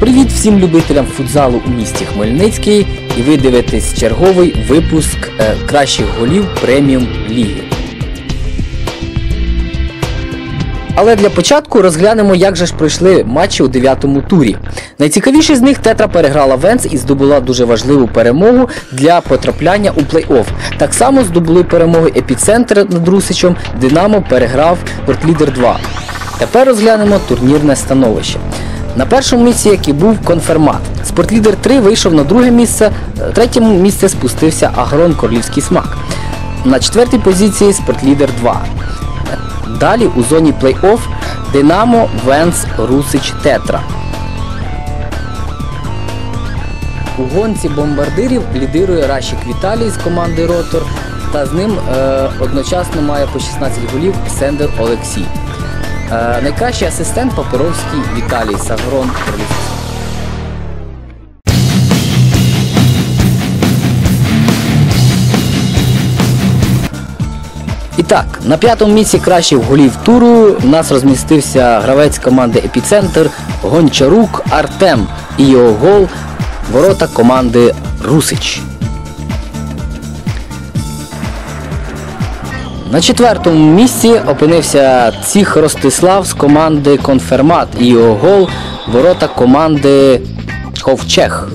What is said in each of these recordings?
Привіт всім любителям футзалу у місті Хмельницький і ви дивитесь черговий випуск е, кращих голів преміум ліги. Але для початку розглянемо, як же ж пройшли матчі у дев'ятому турі. Найцікавіший з них Тетра переграла Венс і здобула дуже важливу перемогу для потрапляння у плей-офф. Так само здобули перемоги Епіцентр над Русичем, Динамо переграв Портлідер 2. Тепер розглянемо турнірне становище. На першому місці, як і був конфермат. Спортлідер 3 вийшв на друге місце, е, третьому місце спустився Агрон Королівський смак. На четвертій позиції Спортлідер 2. Далі у зоні плей-офф Динамо, Венс, Русич, Тетра. У гонці бомбардирів лідирує Рашік Віталій з команди Ротор та з ним е, одночасно має по 16 голів Сендер Олексій. Е, найкращий асистент Паперовський Віталій Сагрон І так, на п'ятому місці кращих голів туру у нас розмістився гравець команди Епіцентр Гончарук Артем і його гол ворота команди Русич. На четвертому місці опинився Ціх Ростислав з команди Конфермат і його гол ворота команди Ковчег.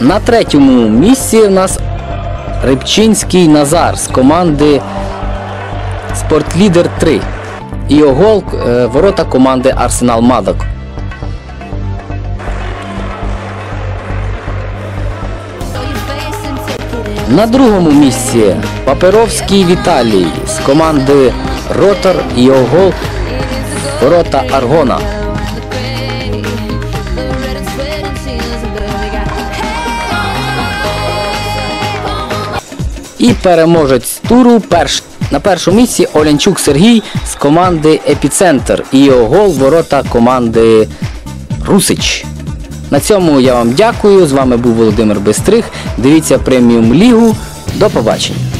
На третьому місці у нас Рибчинський Назар з команди Спортлідер 3. І його гол е, ворота команди Арсенал Мадок. На другому місці Паперовський Віталій з команди Ротор і його гол ворота Аргона. І переможець туру перш... на першому місці Олянчук Сергій з команди Епіцентр і його гол ворота команди Русич. На цьому я вам дякую. З вами був Володимир Бестрих. Дивіться преміум лігу. До побачення.